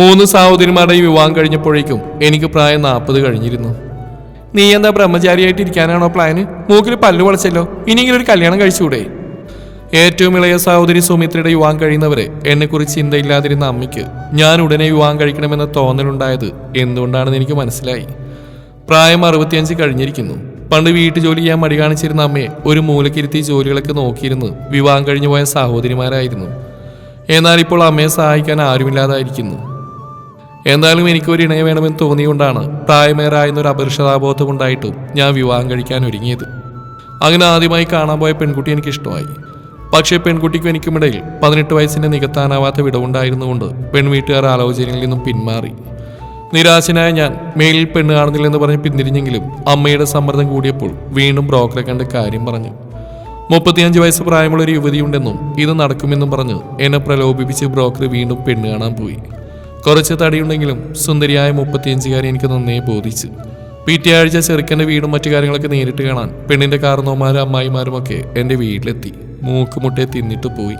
മൂന്ന് സഹോദരിമാരുടെയും വിവാഹം കഴിഞ്ഞപ്പോഴേക്കും എനിക്ക് പ്രായം നാൽപ്പത് കഴിഞ്ഞിരുന്നു. നീ എന്താ ബ്രഹ്മചാരിയായിട്ട് ഇരിക്കാനാണോ പ്ലാന് മൂക്കിൽ പല്ലു വളച്ചല്ലോ. ഇനിയെങ്കിലും ഒരു കല്യാണം കഴിച്ചുകൂടെ ഏറ്റവും ഇളയ സഹോദരി സുമിത്രയുടെ വിവാഹം കഴിയുന്നവരെ എന്നെക്കുറിച്ച് ചിന്തയില്ലാതിരുന്ന അമ്മയ്ക്ക് ഞാൻ ഉടനെ വിവാഹം കഴിക്കണമെന്ന തോന്നലുണ്ടായത് എന്തുകൊണ്ടാണെന്ന് എനിക്ക് മനസ്സിലായി. പ്രായം അറുപത്തിയഞ്ച് കഴിഞ്ഞിരിക്കുന്നു. പണ്ട് വീട്ടു ജോലി ചെയ്യാൻ മടി കാണിച്ചിരുന്ന അമ്മയെ ഒരു മൂലക്കിരുത്തി ജോലികളൊക്കെ നോക്കിയിരുന്ന് വിവാഹം കഴിഞ്ഞു പോയ സഹോദരിമാരായിരുന്നു. എന്നാൽ ഇപ്പോൾ അമ്മയെ സഹായിക്കാൻ ആരുമില്ലാതായിരിക്കുന്നു. എന്തായാലും എനിക്കൊരു ഇണയെ വേണമെന്ന് തോന്നിയുകൊണ്ടാണ് പ്രായമേറായെന്നൊരു അപരിഷതാബോധം ഉണ്ടായിട്ടും ഞാൻ വിവാഹം കഴിക്കാൻ ഒരുങ്ങിയത്. അങ്ങനെ ആദ്യമായി കാണാൻ പോയ പെൺകുട്ടി എനിക്ക് ഇഷ്ടമായി പക്ഷേ പെൺകുട്ടിക്കും എനിക്കുമിടയിൽ പതിനെട്ട് വയസ്സിന്റെ നികത്താനാവാത്ത വിടവുണ്ടായിരുന്നുകൊണ്ട് പെൺവീട്ടുകാർ ആലോചനയിൽ നിന്നും പിന്മാറി. നിരാശനായ ഞാൻ മേലിൽ പെണ്ണ് കാണുന്നില്ലെന്ന് പറഞ്ഞ് പിന്തിരിഞ്ഞെങ്കിലും അമ്മയുടെ സമ്മർദ്ദം കൂടിയപ്പോൾ വീണ്ടും ബ്രോക്കറെ കണ്ട് കാര്യം പറഞ്ഞു. മുപ്പത്തിയഞ്ച് വയസ്സ് പ്രായമുള്ള ഒരു യുവതിയുണ്ടെന്നും ഇത് നടക്കുമെന്നും പറഞ്ഞ് എന്നെ പ്രലോഭിപ്പിച്ച് ബ്രോക്കർ വീണ്ടും പെണ്ണ് കാണാൻ പോയി. കുറച്ച് തടിയുണ്ടെങ്കിലും സുന്ദരിയായ മുപ്പത്തിയഞ്ചുകാരി എനിക്ക് നന്നേ ബോധിച്ചു. പിറ്റേ ആഴ്ച ചെറുക്കന്റെ വീടും മറ്റു കാര്യങ്ങളൊക്കെ നേരിട്ട് കാണാൻ പെണ്ണിന്റെ കാർന്നോമാരും അമ്മായിമാരും ഒക്കെ എന്റെ വീട്ടിലെത്തി. മൂക്കുമുട്ടെ തിന്നിട്ട് പോയി.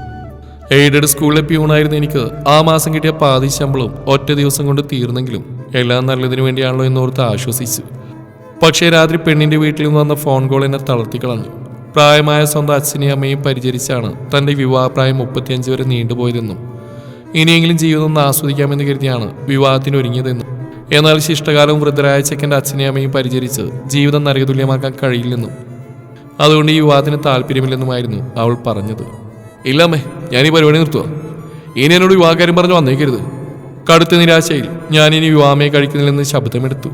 എയ്ഡഡ് സ്കൂളിലെ പ്യൂണായിരുന്ന എനിക്ക്. ആ മാസം കിട്ടിയ പാതി ശമ്പളവും ഒറ്റ ദിവസം കൊണ്ട് തീർന്നെങ്കിലും എല്ലാം നല്ലതിനു വേണ്ടിയാണല്ലോ എന്നോർത്ത് ആശ്വസിച്ചു. പക്ഷേ രാത്രി പെണ്ണിന്റെ വീട്ടിൽ നിന്ന് വന്ന ഫോൺ കോൾ എന്നെ തളർത്തിക്കളഞ്ഞു പ്രായമായ സ്വന്തം അച്ഛനെയും അമ്മയും പരിചരിച്ചാണ് തന്റെ വിവാഹപ്രായം മുപ്പത്തിയഞ്ച് വരെ നീണ്ടുപോയതെന്നും ഇനിയെങ്കിലും ജീവിതം ഒന്ന് ആസ്വദിക്കാമെന്ന് കരുതിയാണ് വിവാഹത്തിന് ഒരുങ്ങിയതെന്ന്. എന്നാൽ ശിഷ്ടകാലവും വൃദ്ധരായ ചെക്കന്റെ അച്ഛനെയും അമ്മയും പരിചരിച്ച് ജീവിതം നരകതുല്യമാക്കാൻ കഴിയില്ലെന്നും അതുകൊണ്ട് ഈ വിവാഹത്തിന് താല്പര്യമില്ലെന്നുമായിരുന്നു അവൾ പറഞ്ഞത്. ഇല്ലമ്മേ ഞാൻ ഈ പരിപാടി നിർത്തുക ഇനി എന്നോട് വിവാഹകാര്യം പറഞ്ഞു വന്നേക്കരുത്. കടുത്ത നിരാശയിൽ ഞാൻ ഇനി വിവാഹമേ കഴിക്കുന്നില്ലെന്ന് ശബ്ദമെടുത്തു.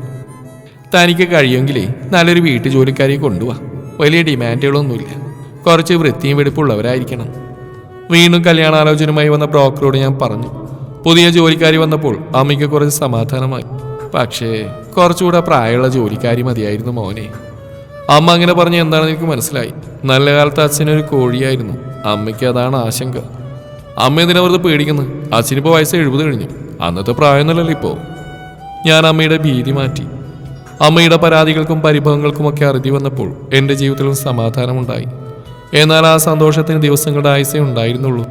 തനിക്ക് കഴിയുമെങ്കിലേ നല്ലൊരു വീട്ടു ജോലിക്കാരിയെ കൊണ്ടുപോവാ വലിയ ഡിമാൻഡുകളൊന്നുമില്ല. കുറച്ച് വൃത്തിയും വെടുപ്പുള്ളവരായിരിക്കണം വീണ്ടും കല്യാണാലോചനയുമായി വന്ന ബ്രോക്കറോട് ഞാൻ പറഞ്ഞു. പുതിയ ജോലിക്കാരി വന്നപ്പോൾ അമ്മയ്ക്ക് കുറച്ച് സമാധാനമായി. പക്ഷേ കുറച്ചുകൂടെ പ്രായമുള്ള ജോലിക്കാരി മതിയായിരുന്നു മോനെ. അമ്മ അങ്ങനെ പറഞ്ഞ് എന്താണെന്ന് എനിക്ക് മനസ്സിലായി. നല്ല കാലത്ത് അച്ഛനൊരു കോഴിയായിരുന്നു. അമ്മയ്ക്ക് അതാണ് ആശങ്ക. അമ്മ എന്തിനാ വെറുതെ പേടിക്കുന്നത്? അച്ഛനിപ്പോൾ വയസ്സ് എഴുപത് കഴിഞ്ഞു. അന്നത്തെ പ്രായമൊന്നുമല്ലല്ലോ ഇപ്പോൾ ഞാൻ അമ്മയുടെ ഭീതി മാറ്റി. അമ്മയുടെ പരാതികൾക്കും പരിഭവങ്ങൾക്കുമൊക്കെ അറുതി വന്നപ്പോൾ എന്റെ ജീവിതത്തിലും സമാധാനമുണ്ടായി. എന്നാൽ ആ സന്തോഷത്തിന് ദിവസങ്ങളുടെ ആയുസേ ഉണ്ടായിരുന്നുള്ളൂ.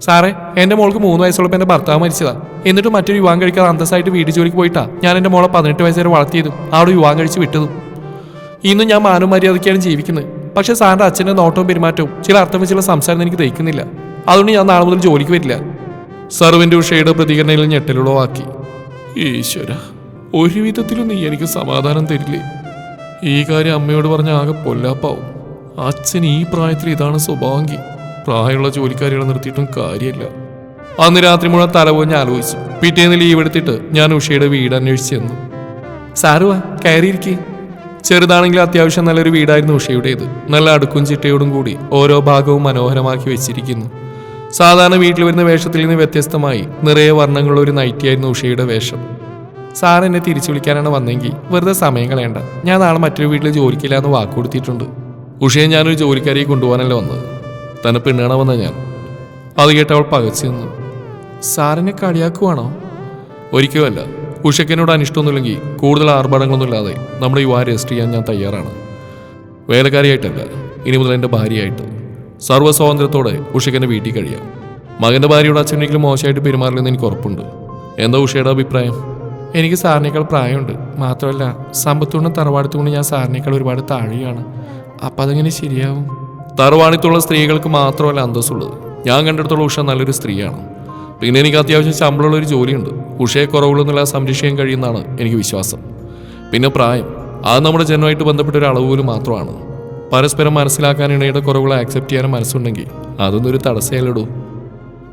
സാറേ എന്റെ മോൾക്ക് മൂന്ന് വയസ്സുള്ളപ്പോൾ എന്റെ ഭർത്താവ് മരിച്ചതാ. എന്നിട്ട് മറ്റൊരു യുവാൻ കഴിക്കാതെ അന്തസ്സായിട്ട് വീട് ജോലിക്ക് പോയിട്ടാ. ഞാൻ എന്റെ മോളെ പതിനെട്ട് വയസ്സ് വരെ വളർത്തിയതും അവിടെ വിവാഹം കഴിച്ച് വിട്ടതും. ഇന്ന് ഞാൻ മാനവും മര്യാദയ്ക്കാണ് ജീവിക്കുന്നത്. പക്ഷേ സാറിന്റെ അച്ഛന്റെ നോട്ടവും പെരുമാറ്റവും ചില അർത്ഥം വെച്ചുള്ള സംസാരം എനിക്ക് ദഹിക്കുന്നില്ല. അതുകൊണ്ട് ഞാൻ നാളെ മുതൽ ജോലിക്ക് വരില്ല. സർവിന്റെ ഉഷയുടെ പ്രതികരണയിൽ ഞെട്ടലുളവാക്കി ഈശ്വര ഒരു വിധത്തിലും നീ എനിക്ക് സമാധാനം തരില്ലേ? ഈ കാര്യം അമ്മയോട് പറഞ്ഞ ആകെ പൊല്ലാപ്പാവും. അച്ഛൻ ഈ പ്രായത്തിൽ ഇതാണ് സ്വഭാവമെങ്കിൽ പ്രായമുള്ള ജോലിക്കാരികളെ നിർത്തിയിട്ടും കാര്യമില്ല. അന്ന് രാത്രി മുഴുവൻ തലപോഞ്ഞ് ആലോചിച്ചു. പിറ്റേന്ന് ലീവ് എടുത്തിട്ട് ഞാൻ ഉഷയുടെ വീട് അന്വേഷിച്ച് ചെന്നു. സാറുവാ കയറിയിരിക്കേ. ചെറുതാണെങ്കിൽ അത്യാവശ്യം നല്ലൊരു വീടായിരുന്നു ഉഷയുടേത്. നല്ല അടുക്കും ചിട്ടയോടും കൂടി ഓരോ ഭാഗവും മനോഹരമാക്കി വെച്ചിരിക്കുന്നു. സാധാരണ വീട്ടിൽ വരുന്ന വേഷത്തിൽ നിന്ന് വ്യത്യസ്തമായി നിറയെ വർണങ്ങളുള്ള ഒരു നൈറ്റിയായിരുന്നു ഉഷയുടെ വേഷം. സാർ എന്നെ തിരിച്ചു വിളിക്കാനാണ് വന്നെങ്കിൽ വെറുതെ സമയം കളയണ്ട. ഞാൻ നാളെ മറ്റൊരു വീട്ടിൽ ജോലിക്കില്ല എന്ന് വാക്ക് കൊടുത്തിട്ടുണ്ട് ഉഷയെ ഞാനൊരു ജോലിക്കാരിയെ കൊണ്ടുപോകാനല്ല വന്നത്? തന്നെ പെണ്ണാണ് വന്ന ഞാൻ? അത് കേട്ട് അവൾ പകച്ചു നിന്നു. സാറിനെ കളിയാക്കുവാണോ? ഒരിക്കലുമല്ല ഉഷയ്ക്കെന്നോട് അനിഷ്ടമൊന്നുമില്ലെങ്കിൽ കൂടുതൽ ആർഭാടങ്ങളൊന്നും ഇല്ലാതെ നമ്മുടെ യുവാ രജിസ്റ്റർ ചെയ്യാൻ ഞാൻ തയ്യാറാണ്. വേലക്കാരിയായിട്ടല്ല ഇനി മുതൽ എന്റെ ഭാര്യയായിട്ട്. സർവ സ്വാതന്ത്ര്യത്തോടെ വീട്ടിൽ കഴിയാം. മകന്റെ ഭാര്യയോട് അച്ഛനെങ്കിലും മോശമായിട്ട് പെരുമാറില്ലെന്ന് എനിക്ക് ഉറപ്പുണ്ട്. എന്താ ഉഷയുടെ അഭിപ്രായം? എനിക്ക് സാറിനേക്കാൾ പ്രായമുണ്ട്. മാത്രമല്ല സമ്പത്തുകൊണ്ടും തറവാടത്തുകൊണ്ടും ഞാൻ സാറിനേക്കാൾ ഒരുപാട് താഴെയാണ്. അപ്പം അതെങ്ങനെ ശരിയാവും. തറവാണിത്തുള്ള സ്ത്രീകൾക്ക് മാത്രമല്ല അന്തസ്സുള്ളത്. ഞാൻ കണ്ടെടുത്തുള്ള ഉഷ നല്ലൊരു സ്ത്രീയാണ്. പിന്നെ എനിക്ക് അത്യാവശ്യം ശമ്പളമുള്ള ഒരു ജോലിയുണ്ട്. ഉഷയെ കുറവുകളൊന്നുമില്ല സംരക്ഷിക്കാൻ കഴിയുന്നതാണ് എനിക്ക് വിശ്വാസം. പിന്നെ പ്രായം. അത് നമ്മുടെ ജന്മമായിട്ട് ബന്ധപ്പെട്ട ഒരു അളവ് പോലും മാത്രമാണ്. പരസ്പരം മനസ്സിലാക്കാൻ ഇണയുടെ കുറവുകൾ ആക്സെപ്റ്റ് ചെയ്യാനും മനസ്സുണ്ടെങ്കിൽ അതൊന്നും ഒരു തടസ്സമല്ലടൂ.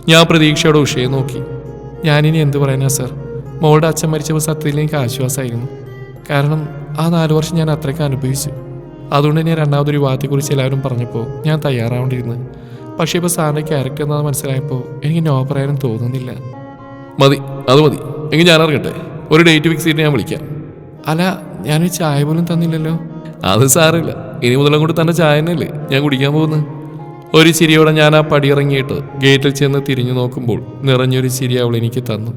ഞാൻ പ്രതീക്ഷയോടെ ഉഷയെ നോക്കി. ഞാനിനി എന്ത് പറയാനാ സർ? മോളുടെ അച്ഛൻ മരിച്ചപ്പോൾ സത്യത്തിൽ എനിക്ക് ആശ്വാസമായിരുന്നു. കാരണം ആ നാല് വർഷം ഞാൻ അത്രയ്ക്ക് അനുഭവിച്ചു. അതുകൊണ്ട് തന്നെ രണ്ടാമതൊരു വിവാഹത്തെക്കുറിച്ച് എല്ലാവരും പറഞ്ഞപ്പോൾ ഞാൻ തയ്യാറാവേണ്ടിയിരുന്നു പക്ഷേ ഇപ്പോൾ സാറിന്റെ ക്യാരക്ടർ എന്നത് മനസ്സിലായപ്പോൾ എനിക്ക് നോ പറയാനും തോന്നുന്നില്ല. മതി അത് മതി. എങ്കിൽ ഞാൻ അറിയട്ടെ ഒരു ഡേറ്റ് ഫിക്സ് ചെയ്തിട്ട് ഞാൻ വിളിക്കാം. അല്ല ഞാനൊരു ചായ പോലും തന്നില്ലല്ലോ. അത് സാറില്ല. ഇനി മുതലും കൂടി തന്നെ ചായ തന്നെയല്ലേ? ഞാൻ കുടിക്കാൻ പോകുന്നത് ഒരു ചിരിയോടെ ഞാൻ ആ പടിയിറങ്ങിയിട്ട് ഗേറ്റിൽ ചെന്ന് തിരിഞ്ഞു നോക്കുമ്പോൾ നിറഞ്ഞൊരു ചിരി അവൾ എനിക്ക് തന്നു.